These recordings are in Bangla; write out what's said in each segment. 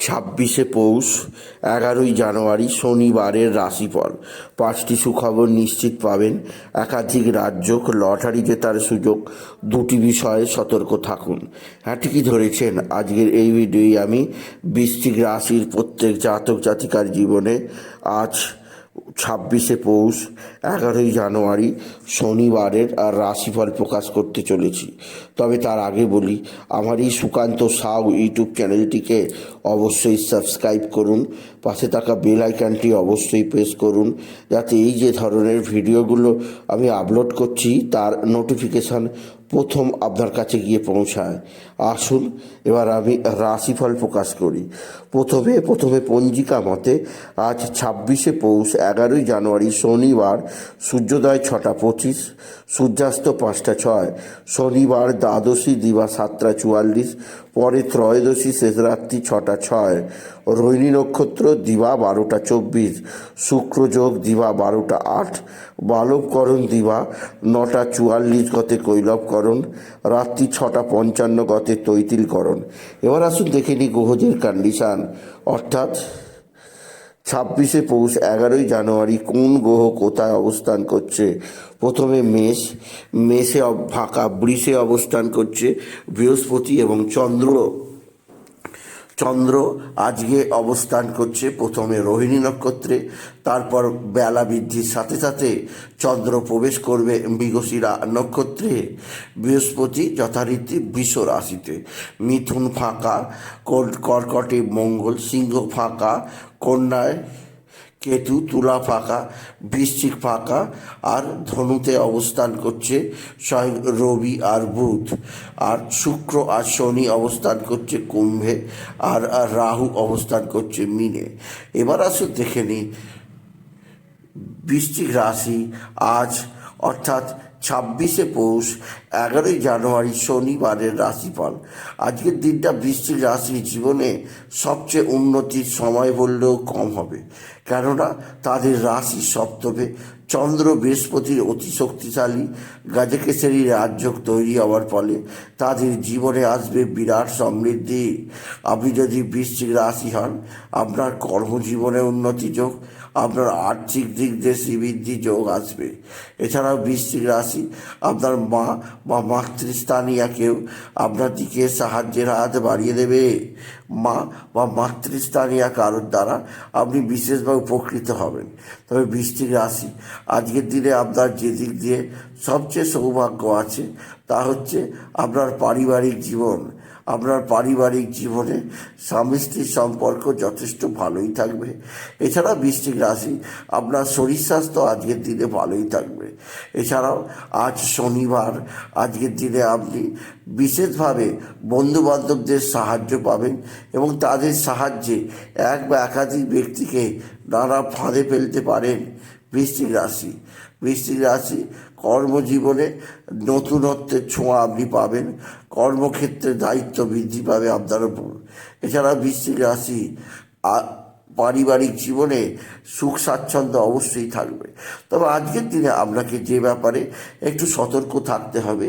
ছাব্বিশে পৌষ, এগারোই জানুয়ারি শনিবারের রাশিফল। পাঁচটি সুখবর নিশ্চিত পাবেন। একাধিক রাজ্য লটারি জেতার সুযোগ, দুটি বিষয়ে সতর্ক থাকুন। হ্যাঁ ঠিকই ধরেছেন। আজকের এই ভিডিওই আমি বৃষ্টিক রাশির প্রত্যেক জাতক জাতিকার জীবনে আজ ছাব্বিশে পৌষ, এগারোই জানুয়ারি শনিবারের আর রাশিফল প্রকাশ করতে চলেছি। তবে তার আগে বলি, আমার এই সুকান্ত সাউ ইউটিউব চ্যানেলটিকে অবশ্যই সাবস্ক্রাইব করুন, পাশে থাকা বেল আইকনটি অবশ্যই প্রেস করুন, যাতে এই যে ধরনের ভিডিওগুলো আমি আপলোড করছি, তার নোটিফিকেশান প্রথম আপনার কাছে গিয়ে পৌঁছায়। আসুন, এবার আমি রাশিফল প্রকাশ করি। প্রথমে প্রথমে পঞ্জিকা মতে, আজ ছাব্বিশে পৌষ, এগারোই জানুয়ারি, শনিবার, সূর্যোদয় ছটা পঁচিশ, সূর্যাস্ত পাঁচটা ছয়, শনিবার দ্বাদশী দিবা সাতটা চুয়াল্লিশ, পরে ত্রয়োদশী শেষ রাত্রি ছটা ছয় রোহিণী নক্ষত্র দিবা বারোটা চব্বিশ শুক্রযোগ দিবা বারোটা আট বালবকরণ দিবা, নটা চুয়াল্লিশ গতে কৈলবকরণ রাত্রি ছটা পঞ্চান্ন গতে তৈতিলকরণ এবার আসুন দেখে নিই গ্রহদের কন্ডিশান অর্থাৎ ছাব্বিশে পৌষ এগারোই জানুয়ারি কোন গ্রহ কোথায় অবস্থান করছে? প্রথমে মেষ, মেষে ফাঁকা বৃষে অবস্থান করছে, বৃহস্পতি এবং চন্দ্র। চন্দ্র আজকে অবস্থান করছে প্রথমে রোহিণী নক্ষত্রে, তারপর বেলা বৃদ্ধির সাথে সাথে চন্দ্র প্রবেশ করবে মৃগশিরা নক্ষত্রে। বৃহস্পতি যথারীতি বিষ রাশিতে। মিথুন ফাঁকা কর্কটে মঙ্গল সিংহ ফাঁকা, কন্যায় কেতু, তুলা ফাঁকা, বৃশ্চিক ফাঁকা, আর ধনুতে অবস্থান করছে স্বয়ং রবি আর বুধ। আর শুক্র আর শনি অবস্থান করছে কুম্ভে আর রাহু অবস্থান করছে মিনে। এবার আসুন দেখে নিই। বৃশ্চিক রাশি আজ অর্থাৎ ছাব্বিশে পৌষ, এগারোই জানুয়ারি শনিবারের রাশিফল। আজকের দিনটা বৃশ্চিক রাশির জীবনে সবচেয়ে উন্নতির সময় বললেও কম হবে। কেননা, তাদের রাশি সপ্তমে, চন্দ্র বৃহস্পতির অতি শক্তিশালী, গাজকেশরী রাজযোগ তৈরি হওয়ার ফলে তাদের জীবনে আসবে বিরাট সমৃদ্ধি। আপনি যদি বৃশ্চিক রাশি হন, আপনার কর্মজীবনে উন্নতি যোগ আপনার আর্থিক দিক দিয়ে শ্রীবৃদ্ধি যোগ আসবে। এছাড়াও বৃশ্চিক রাশি, আপনার মা বা মাতৃস্থানীয় কেউ আপনার দিকে সাহায্যের হাত বাড়িয়ে দেবে। মা বা মাতৃস্থানীয় কারোর দ্বারা আপনি বিশেষভাবে উপকৃত হবেন। তবে বৃষ্টির রাশি, আজকের দিনে আপনার যে দিক দিয়ে সবচেয়ে সৌভাগ্য আছে, তা হচ্ছে আপনার পারিবারিক জীবন। আপনার পারিবারিক জীবনে স্বামী স্ত্রীর সম্পর্ক যথেষ্ট ভালোই থাকবে। এছাড়া বৃশ্চিক রাশি, আপনার শরীর স্বাস্থ্য আজকের দিনে ভালোই থাকবে। এছাড়াও আজ শনিবার, আজকের দিনে আপনি বিশেষভাবে বন্ধুবান্ধবদের সাহায্য পাবেন। এবং তাদের সাহায্যে এক বা একাধিক ব্যক্তিকে নানা ফাঁদে ফেলতে পারেন বৃষ্টিক রাশি। বৃষ্টিক রাশি কর্মজীবনে নতুনত্বের ছোঁয়া আপনি পাবেন, কর্মক্ষেত্রে দায়িত্ব বৃদ্ধি পাবে আপনার উপর। এছাড়া বৃষ্টিক রাশি পারিবারিক জীবনে সুখ, স্বাচ্ছন্দ্য অবশ্যই থাকবে। তবে আজকের দিনে আপনাকে যে ব্যাপারে একটু সতর্ক থাকতে হবে,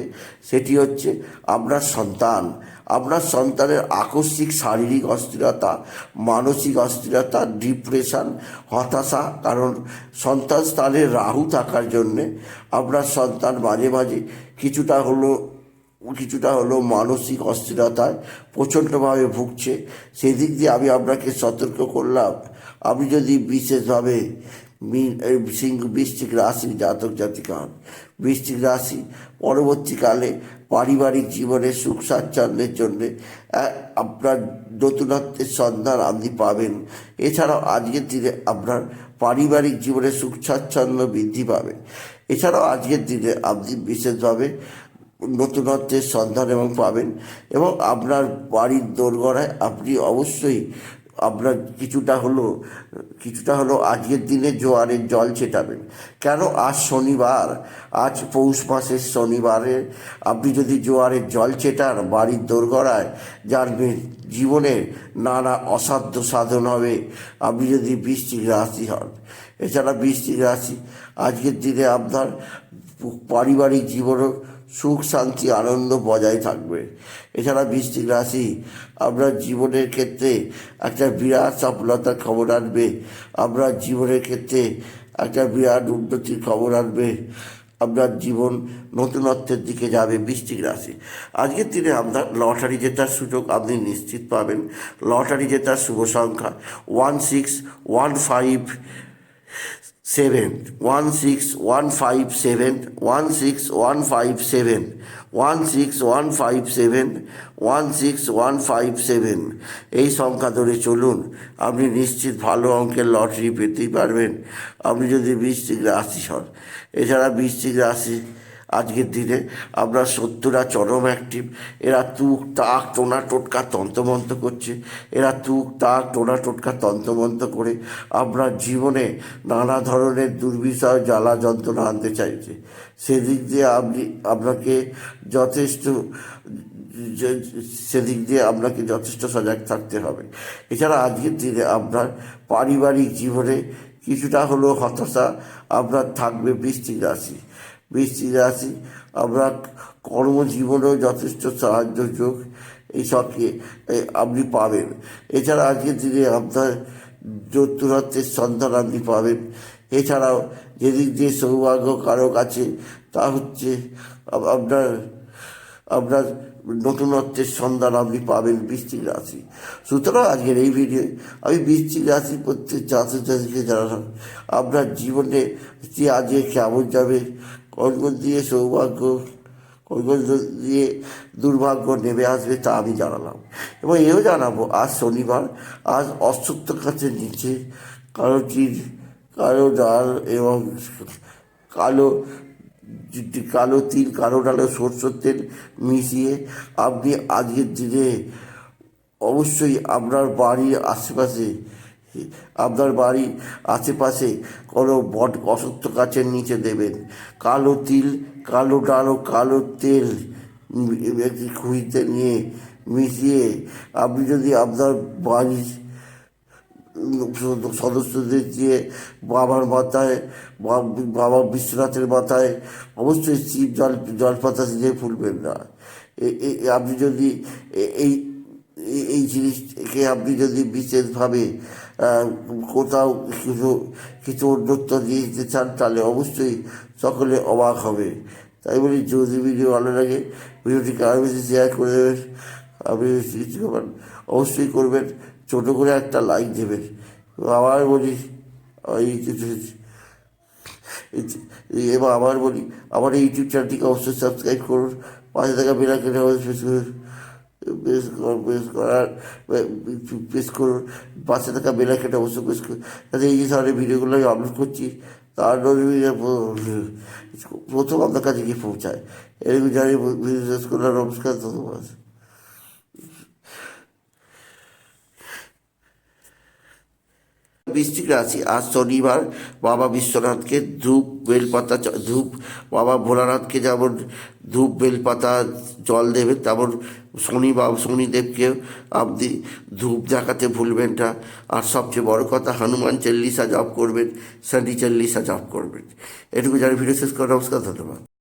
সেটি হচ্ছে আপনার সন্তান। আপনার সন্তানের আকস্মিক শারীরিক অস্থিরতা, মানসিক অস্থিরতা, ডিপ্রেশন, হতাশা, কারণ সন্তান স্থানে রাহু থাকার জন্যে আপনার সন্তান মাঝে মাঝে কিছুটা হলো কিছুটা হলো মানসিক অস্থিরতায় প্রচণ্ডভাবে ভুগছে। সেদিক দিয়ে আমি আপনাকে সতর্ক করলাম। আপনি যদি বিশেষভাবে সিংহ, বৃশ্চিক রাশির জাতক জাতিকা হন বৃষ্টিক রাশি পরবর্তীকালে পারিবারিক জীবনে সুখ স্বাচ্ছন্দ্যের জন্যে আপনার নতুনত্বের সন্ধান আপনি পাবেন। এছাড়াও আজকের দিনে আপনার পারিবারিক জীবনে সুখ স্বাচ্ছন্দ্য বৃদ্ধি পাবে। এছাড়াও আজকের দিনে আপনি বিশেষভাবে নতুনত্বের সন্ধান এবং পাবেন। এবং আপনার বাড়ির দোরগড়ায় আপনি অবশ্যই আপনার কিছুটা হলো কিছুটা হলো আজকের দিনে জোয়ারের জল ছেটাবেন। কেন? আজ শনিবার, আজ পৌষ মাসের শনিবারে আপনি যদি জোয়ারের জল ছেটান বাড়ির দোরগড়ায়, যার জীবনে নানা অসাধ্য সাধন হবে, আপনি যদি বৃষ্টির রাশি হন। এছাড়া বৃষ্টির রাশি আজকের দিনে আপনার পারিবারিক জীবনও সুখ, শান্তি, আনন্দ বজায় থাকবে। এছাড়া বৃষ্টিক রাশি, আপনার জীবনের ক্ষেত্রে একটা বিরাট সফলতার খবর আনবে। আপনার জীবনের ক্ষেত্রে একটা বিরাট উন্নতির খবর আনবে। আপনার জীবন নতুনত্বের দিকে যাবে বৃষ্টিক রাশি। আজকের দিনে আপনার লটারি জেতার সুযোগ আপনি নিশ্চিত পাবেন। লটারি জেতার শুভ সংখ্যা one six one five seven, one six, one five seven, one six, one five seven, one six, one five seven, one six, one five seven. এই সংখ্যা ধরে চলুন, আপনি নিশ্চিত ভালো অঙ্কের লটারি পেতেই পারবেন। আপনি যদি বৃষ্টিক রাশি হন, এছাড়া বৃষ্টিক রাশি আজকের দিনে আমরা সত্যরা চরম অ্যাক্টিভ এরা তুক, তাক, টোনা, টোটকা, তন্তমন্ত করছে। এরা তুক, তাক, টোনা, টোটকা, তন্তমন্ত করে আপনার জীবনে নানা ধরনের দুর্বিষয় জ্বালা যন্ত্রণা আনতে চাইছে। সেদিক দিয়ে আপনি, আপনাকে যথেষ্ট সেদিক দিয়ে আপনাকে যথেষ্ট সজাগ থাকতে হবে। এছাড়া আজকের দিনে আপনার পারিবারিক জীবনে কিছুটা হলেও হতাশা আপনার থাকবে বৃষ্টিক রাশি। বৃষ্টিক রাশি আপনার কর্মজীবনেও যথেষ্ট সাহায্য যোগ এই সবকে আপনি পাবেন। এছাড়া আজকের দিনে আপনার দূরত্বের সন্ধান আপনি পাবেন। এছাড়াও যেদিক দিয়ে সৌভাগ্য কারক আছে, তা হচ্ছে আপ- আপনার আপনার নতুনত্বের সন্ধান আপনি পাবেন বৃষ্টিক রাশি। সুতরাং আজকের এই ভিডিও আমি বৃষ্টিক রাশি প্রত্যেক চাষিকে জানালাম, আপনার জীবনে আজকে কেমন যাবে কর্কট দিয়ে সৌভাগ্য কর্কট দিয়ে দুর্ভাগ্য নেমে আসবে তা আমি জানালাম। এবং এও জানাব, আজ শনিবার, আজ অশ্বত্থ কাছে নিচে কারও চির কারও ডাল এবং কালো কালো তিল কালো ডালে সরষের তেল মিশিয়ে আপনি আজকের দিনে অবশ্যই আপনার বাড়ির আশেপাশে আপনার বাড়ির আশেপাশে কোনো বট অসত্য গাছের নিচে দেবেন। কালো তিল, কালো ডাল ও কালো তেল একটি নিয়ে মিশিয়ে আপনি যদি আপনার বাড়ির সদস্যদের দিয়ে বাবার মাথায়, বাবা বিশ্বনাথের মাথায় অবশ্যই শিব জল, জলপাতা দিয়ে ফুলবেন না। আপনি যদি এই এই- জিনিসকে আপনি যদি বিশেষভাবে কোথাও কিছু কিছু উন্নত দিয়ে দিতে চান, তাহলে অবশ্যই সকলে অবাক হবে। তাই বলি, যদি ভিডিও ভালো লাগে, ভিডিওটিকে আরও বেশি শেয়ার করে দেবেন। আপনি কিছু করবেন, অবশ্যই করবেন। ছোটো করে একটা লাইক দেবেন। আবার বলি এই এবার আবার বলি, আমার এই ইউটিউব চ্যানেলটিকে অবশ্যই সাবস্ক্রাইব করুন। পাশে থাকা বেলাকেটে অবশ্যই প্রেস প্রেস করার পাশে থাকা বেলাকেটা অবশ্যই প্রেস করুন এই যে ধরনের ভিডিওগুলো আমি আপলোড করছি, তার প্রথম আপনার কাছে গিয়ে পৌঁছায়। এরকম জানি ভিডিও শেষ করলাম নমস্কার, ধন্যবাদ। বৃশ্চিক রাশি। আজ শনিবার বাবা বিশ্বনাথকে ধূপ, বেলপাতা ধূপ, বাবা ভোলানাথকে যেমন ধূপ, বেলপাতা, জল দেবে, তেমন শনি বা শনিদেবকেও আপনি ধূপ দেখাতে ভুলবেন না। আর সবচেয়ে বড় কথা, হনুমান চল্লিশা জপ করবেন, শনি চল্লিশা জপ করবেন। এটুকু জানি, ভিডিও শেষ করে নমস্কার, ধন্যবাদ।